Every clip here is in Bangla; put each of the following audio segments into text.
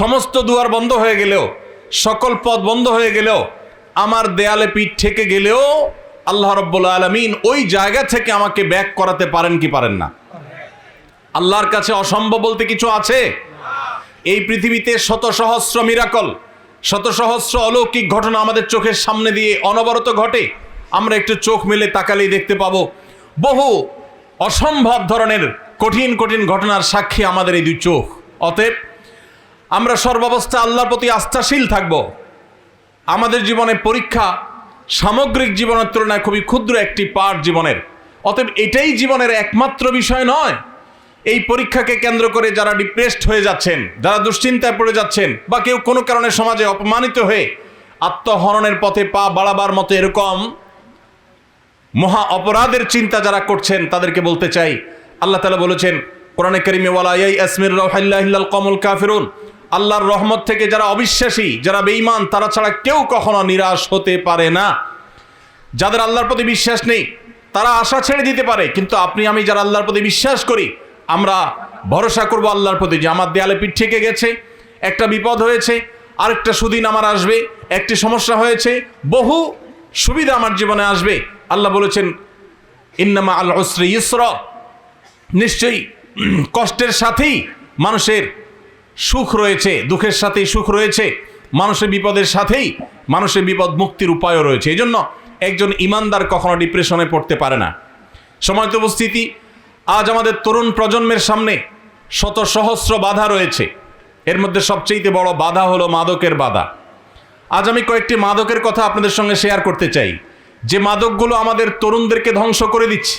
সমস্ত দুয়ার বন্ধ হয়ে গেলেও, সকল পথ বন্ধ হয়ে গেলেও, আমার দেয়ালে পিঠ থেকে গেলেও আল্লাহ রব্বুল আলমিন ওই জায়গা থেকে আমাকে ব্যাক করাতে পারেন কি পারেন না? আল্লাহর কাছে অসম্ভব বলতে কিছু আছে? এই পৃথিবীতে শত সহস্র মিরাকল, শত সহস্র অলৌকিক ঘটনা আমাদের চোখের সামনে দিয়ে অনবরত ঘটে। আমরা একটু চোখ মেলে তাকালেই দেখতে পাবো, বহু অসম্ভব ধরনের কঠিন কঠিন ঘটনার সাক্ষী আমাদের এই দুই চোখ। অতএব আমরা সর্বাবস্থা আল্লাহর প্রতি আস্থাশীল থাকব। আমাদের জীবনে পরীক্ষা সামগ্রিক জীবনের তুলনায় খুবই ক্ষুদ্র একটি পার্ট জীবনের। অতএব এটাই জীবনের একমাত্র বিষয় নয়। এই পরীক্ষাকে কেন্দ্র করে যারা ডিপ্রেসড হয়ে যাচ্ছেন, যারা দুশ্চিন্তায় পড়ে যাচ্ছেন, বা কেউ কোনো কারণে সমাজে অপমানিত হয়ে আত্মহরণের পথে পা বাড়াবার মতো এরকম মহা অপরাধের চিন্তা যারা করছেন, তাদেরকে বলতে চাই, আল্লাহ তালা বলেছেন, কোরআনে করিমে ওয়ালাই আসমির রহিল্লাহিল্লাল কমল কাফিরুন আল্লাহর রহমত থেকে যারা অবিশ্বাসী, যারা বেঈমান, তারা ছাড়া কেউ কখনো নিরাশ হতে পারে না। যাদের আল্লাহর প্রতি বিশ্বাস নেই, তারা আশা ছেড়ে দিতে পারে। কিন্তু আপনি, আমি যারা আল্লাহর প্রতি বিশ্বাস করি, আমরা ভরসা করব আল্লাহর প্রতি যে আমার দেয়ালে পিঠ থেকে গেছে, একটা বিপদ হয়েছে, আরেকটা সুদিন আমার আসবে, একটি সমস্যা হয়েছে, বহু সুবিধা আমার জীবনে আসবে। আল্লাহ বলেছেন, ইন্নামা আল ওসরি ইসর। নিশ্চয়ই কষ্টের সাথেই মানুষের সুখ রয়েছে, দুঃখের সাথেই সুখ রয়েছে, মানুষের বিপদের সাথেই মানুষের বিপদ মুক্তির উপায়ও রয়েছে। এই জন্য একজন ইমানদার কখনো ডিপ্রেশনে পড়তে পারে না। সময়ত উপস্থিতি, আজ আমাদের তরুণ প্রজন্মের সামনে শত সহস্র বাধা রয়েছে। এর মধ্যে সবচেয়ে বড় বাধা হলো মাদকের বাধা। আজ আমি কয়েকটি মাদকের কথা আপনাদের সঙ্গে শেয়ার করতে চাই। যে মাদকগুলো আমাদের তরুণদেরকে ধ্বংস করে দিচ্ছে,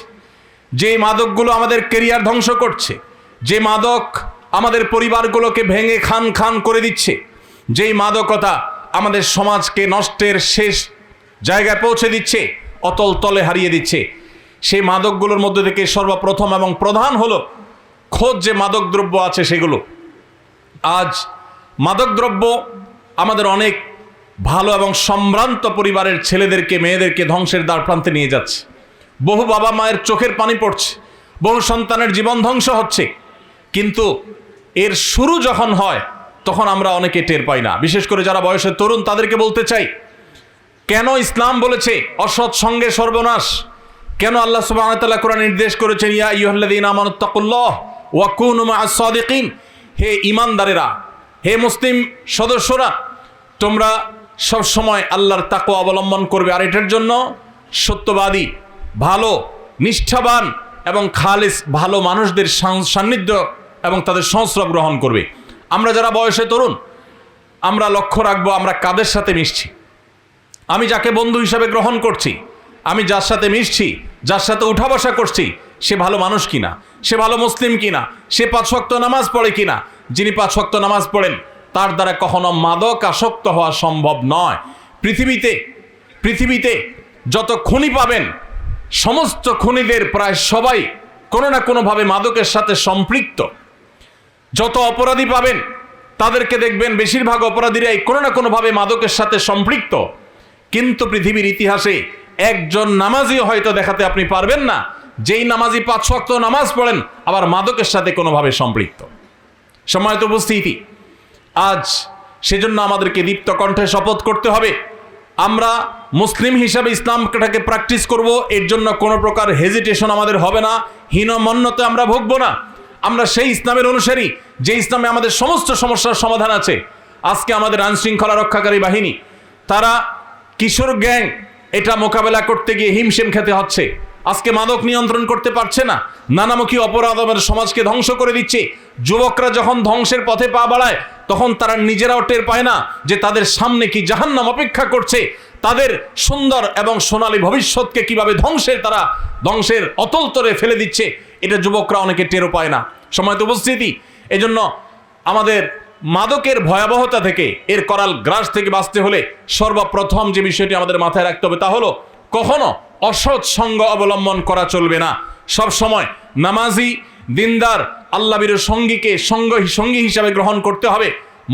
যে মাদকগুলো আমাদের কেরিয়ার ধ্বংস করছে, যে মাদক আমাদের পরিবারগুলোকে ভেঙে খান খান করে দিচ্ছে। যেই মাদকতা আমাদের সমাজকে নষ্টের শেষ জায়গায় পৌঁছে দিচ্ছে, অতল তলে হারিয়ে দিচ্ছে। সেই মাদকগুলোর মধ্যে থেকে সর্বপ্রথম এবং প্রধান হলো খোঁজ যে মাদক দ্রব্য আছে সেগুলো। আজ মাদকদ্রব্য আমাদের অনেক ভালো এবং সম্ভ্রান্ত পরিবারের ছেলেদেরকে, মেয়েদেরকে ধ্বংসের দ্বার প্রান্তে নিয়ে যাচ্ছে। বহু বাবা মায়ের চোখের পানি পড়ছে, বহু সন্তানের জীবন ধ্বংস হচ্ছে। কিন্তু এর শুরু যখন হয়, তখন আমরা অনেকে টের পাই না। বিশেষ করে যারা বয়সের তরুণ, তাদেরকে বলতে চাই, কেন ইসলাম বলেছে, অসৎ সঙ্গে সর্বনাশ? কেন আল্লাহ তাআলা কোরআন নির্দেশ করেছেন, ইয়া আইয়ুহাল্লাযীনা আমানুত্তাকুল্লাহ ওয়া কুনু মা'আস সাদিকিন? হে ইমানদারেরা হে মুসলিম সদস্যরা, তোমরা সব সময় আল্লাহর তাকওয়া অবলম্বন করবে। আর এটার জন্য সত্যবাদী, ভালো, নিষ্ঠাবান এবং খালিস, ভালো মানুষদের সান্নিধ্য এবং তাদের সংস্রব গ্রহণ করবে। আমরা যারা বয়সে তরুণ, আমরা লক্ষ্য রাখব, আমরা কাদের সাথে মিশছি? আমি যাকে বন্ধু হিসাবে গ্রহণ করছি, আমি যার সাথে মিশছি, যার সাথে উঠা বসা করছি, সে ভালো মানুষ কিনা? সে ভালো মুসলিম কিনা? সে পাঁচ শক্ত নামাজ পড়ে কিনা? যিনি পাঁচ শক্ত নামাজ পড়েন, তার দ্বারা কখনো মাদক আসক্ত হওয়া সম্ভব নয়। পৃথিবীতে পৃথিবীতে যত খুনি পাবেন, সমস্ত খুনিদের প্রায় সবাই কোনো না কোনোভাবে মাদকের সাথে সম্পৃক্ত। যত অপরাধী পাবেন, তাদেরকে দেখবেন বেশিরভাগ অপরাধীরাই কোনো না কোনোভাবে মাদকের সাথে সম্পৃক্ত। কিন্তু পৃথিবীর ইতিহাসে একজন নামাজিও হয়তো দেখাতে আপনি পারবেন না। যেই নামাজি পাঁচ শক্ত নামাজ পড়েন, আবার মাদকের সাথে কোনোভাবে সম্পৃক্ত। সময়ত উপস্থিতি, আজ সেজন্য আমাদেরকে দীপ্ত কণ্ঠে শপথ করতে হবে। আমরা মুসলিম হিসাবে ইসলামটাকে প্র্যাকটিস করব, এর জন্য কোনো প্রকার হেজিটেশন আমাদের হবে না হীনমন্যতে আমরা ভুগবো না। আমরা সেই ইসলামের অনুসারী, যে ইসলামে আমাদের সমস্ত সমস্যার সমাধান আছে। আজকে আমাদের আইন শৃঙ্খলা রক্ষাকারী বাহিনী, তারা কিশোর গ্যাং, এটা মোকাবেলা করতে গিয়ে হিমশিম খেতে হচ্ছে। আজকে মাদক নিয়ন্ত্রণ করতে পারছে না, নানামুখী অপরাধ আমাদের সমাজকে ধ্বংস করে দিচ্ছে। যুবকরা যখন ধ্বংসের পথে পা বাড়ায়, তখন তারা নিজেরাও টের পায় না যে তাদের সামনে কি জাহান্নাম অপেক্ষা করছে। তাদের সুন্দর এবং সোনালী ভবিষ্যৎকে কীভাবে ধ্বংসের, তারা ধ্বংসের অতল তরে ফেলে দিচ্ছে। এটা যুবকরা অনেকে টেরও পায় না। সময় তো উপস্থিতি। এজন্য আমাদের মাদকের ভয়াবহতা থেকে, এর করাল গ্রাস থেকে বাঁচতে হলে সর্বপ্রথম যে বিষয়টি আমাদের মাথায় রাখতে হবে তা হলো, কখনো অসৎ সঙ্গ অবলম্বন করা চলবে না। সব সময় নামাজি, দিনদার আল্লাবীর সঙ্গীকে সঙ্গ সঙ্গী হিসাবে গ্রহণ করতে হবে।